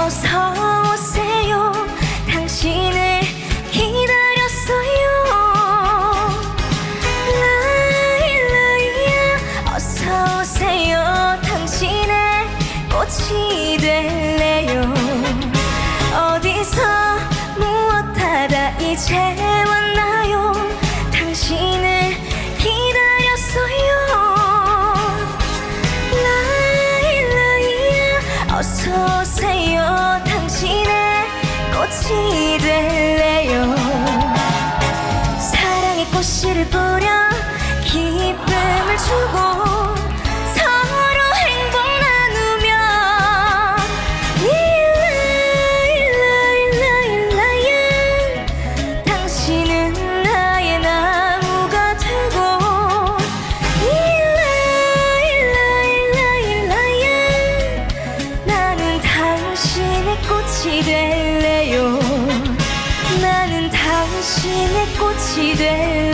어서 오세요. 당신을 기다렸어요. 라일라이야 어서 오세요. 당신의 꽃이 될래. she did.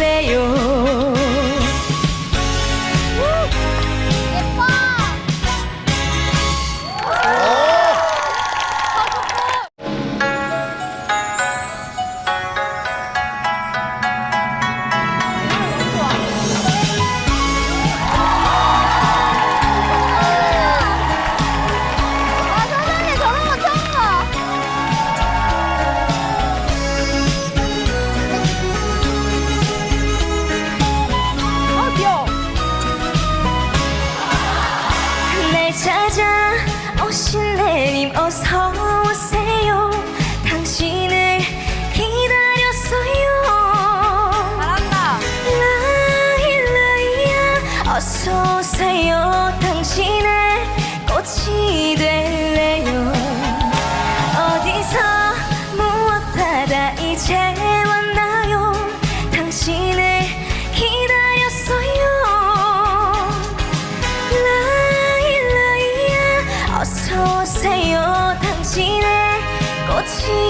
that's.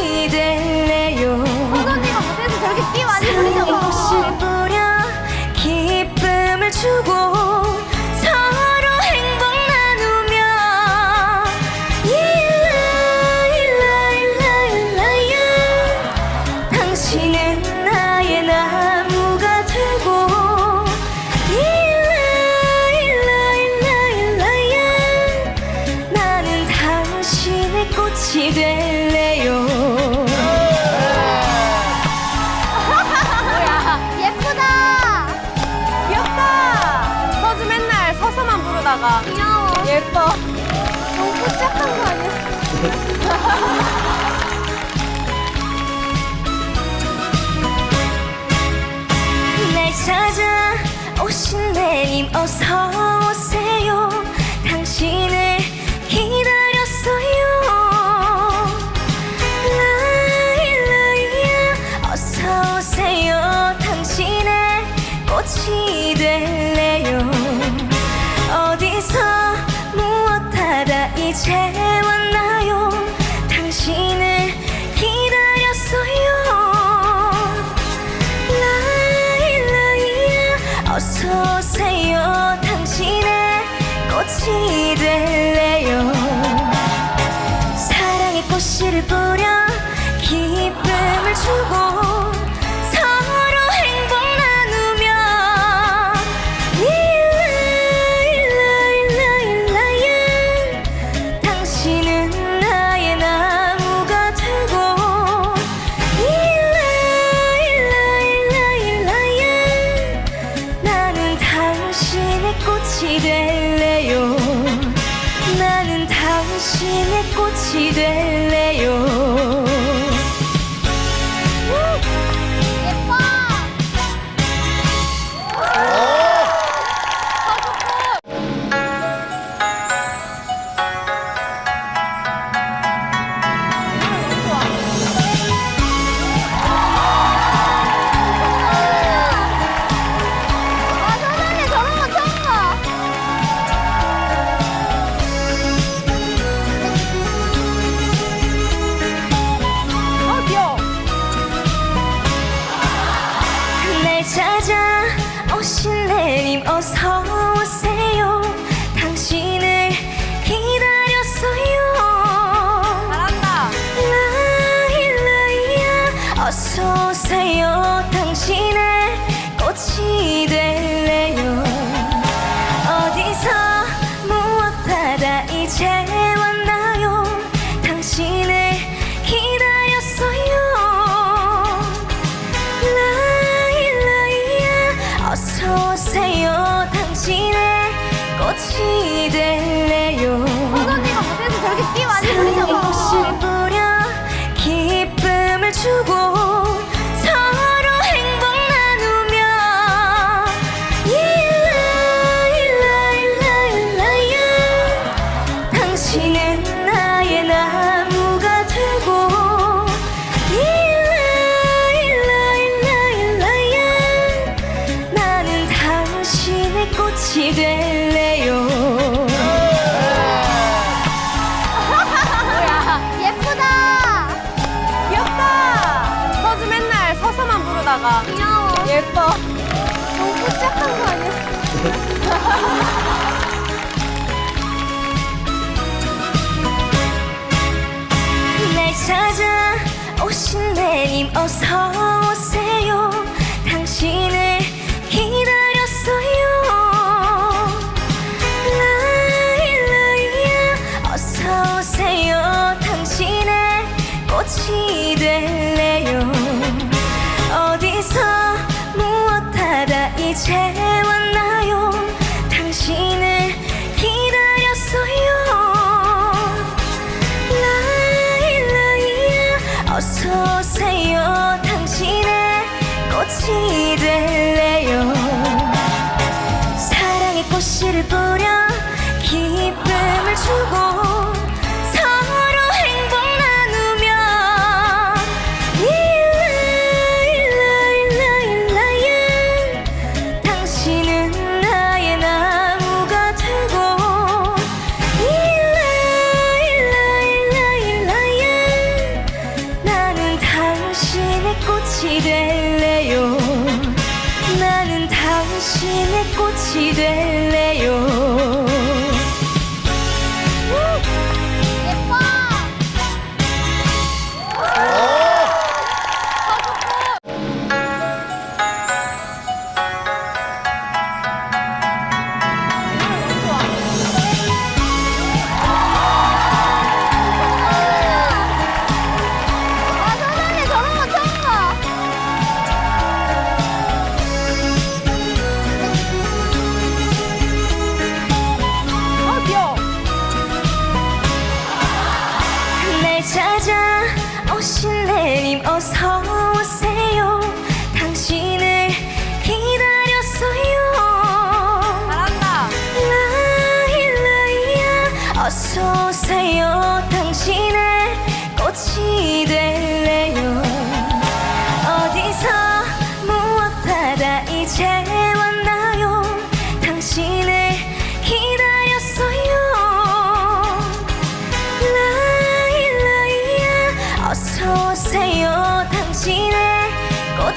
예뻐. 너무 뽀짝한 거 아니야? 날 찾아 오신 내님 어서 오세요. 당신을 어서세요. 당신의 꽃이 될래요. 사랑의 꽃씨를 뿌려 기쁨을 주고 어서 오세요. 당신의 꽃이 될 찾아오신 내님 어서 오세요.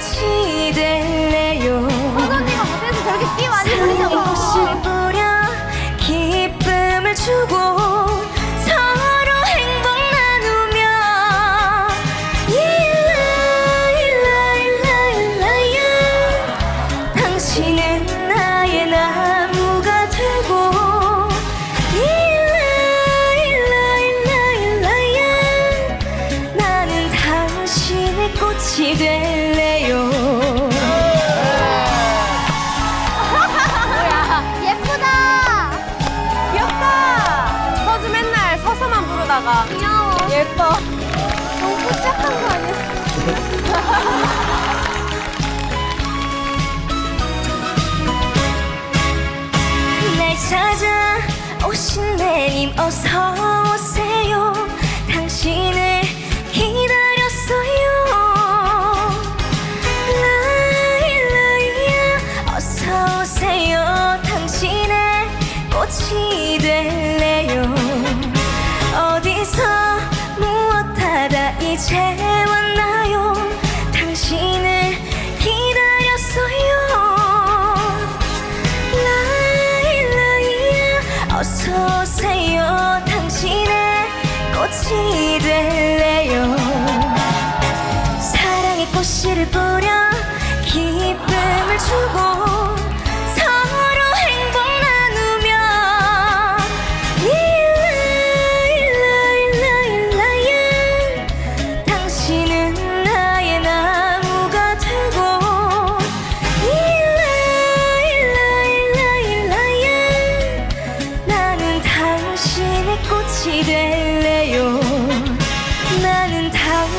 같이 될래요 언니가 무대에서 저렇게 끼 많이 부리잖아. 기쁨을 주고 귀여워. 귀여워. 예뻐. 너무 포착한 거 아니야? 날 찾아 오신 내님 어서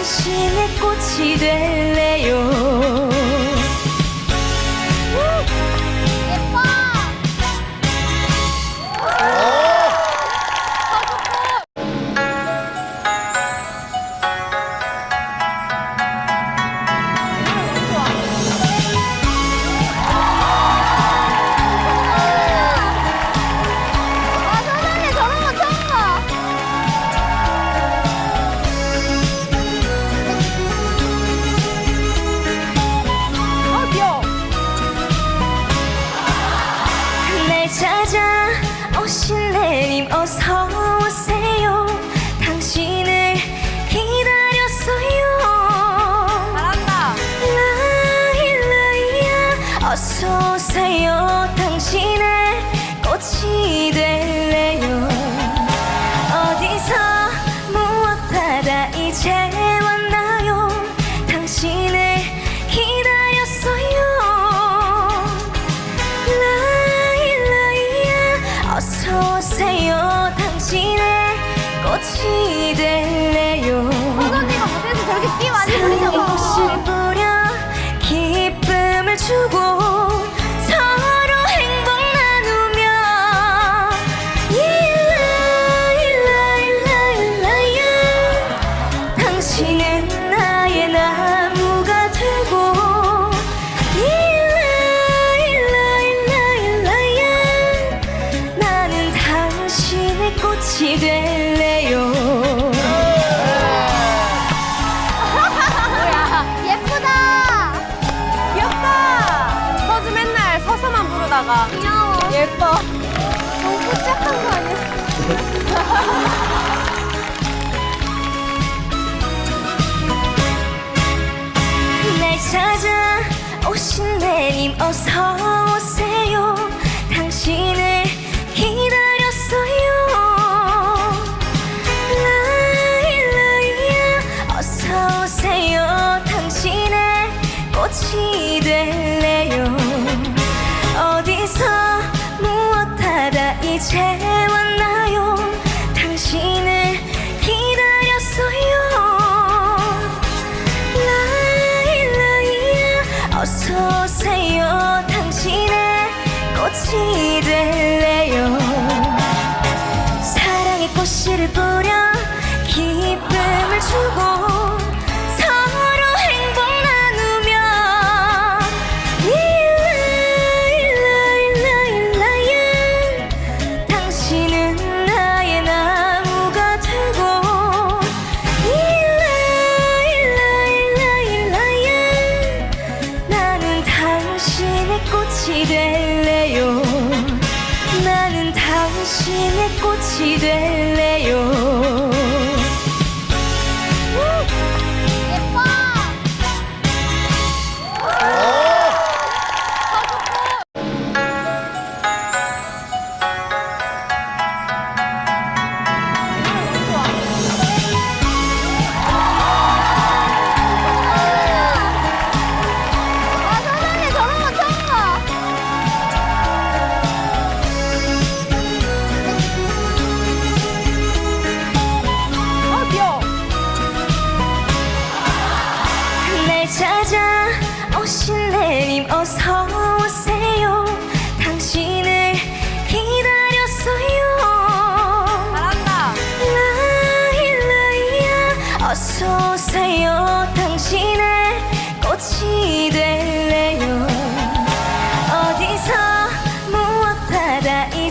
당신의 꽃이 될래요? im aus Haus.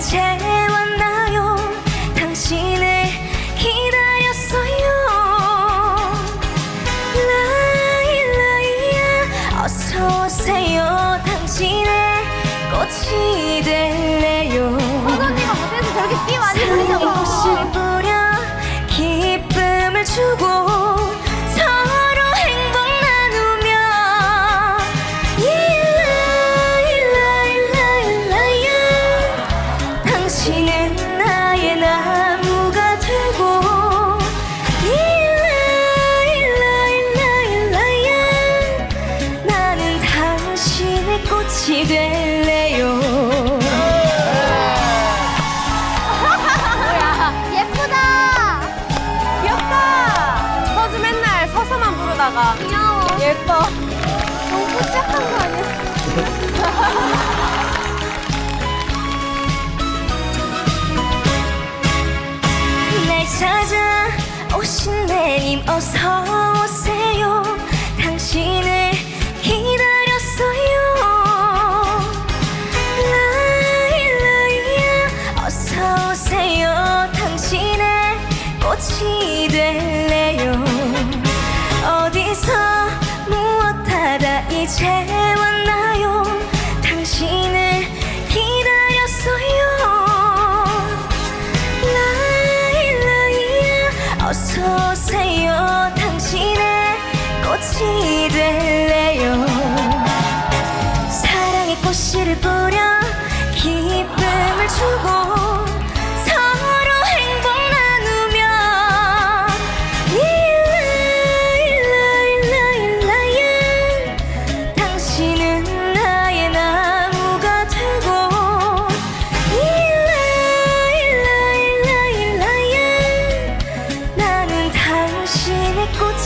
change. 같이 될래요? 뭐야 예쁘다. 귀엽다. 서주 맨날 서서만 부르다가. 귀여워. 예뻐. 너무 뽀짝한 거 아니야? 날 찾아 오신 내님 어서. change.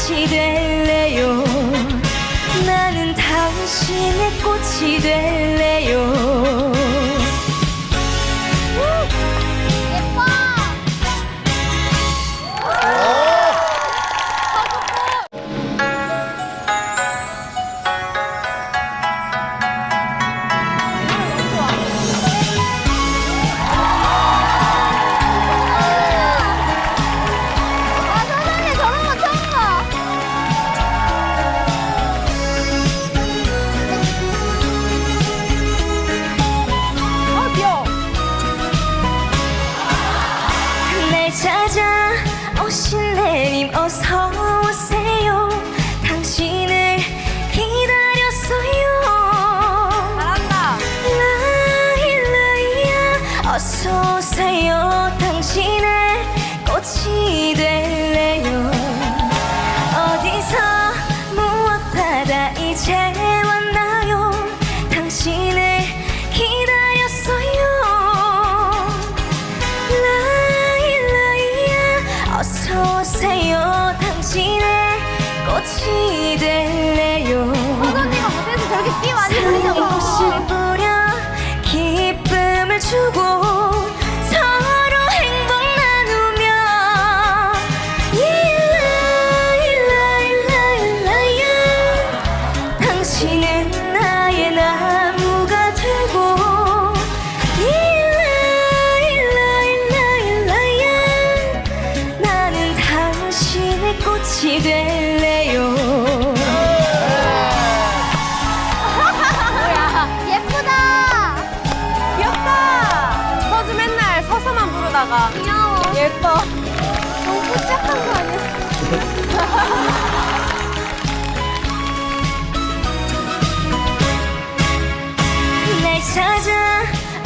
꽃이 될래요? 나는 당신의 꽃이 될래요?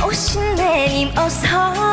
오신 내님 어서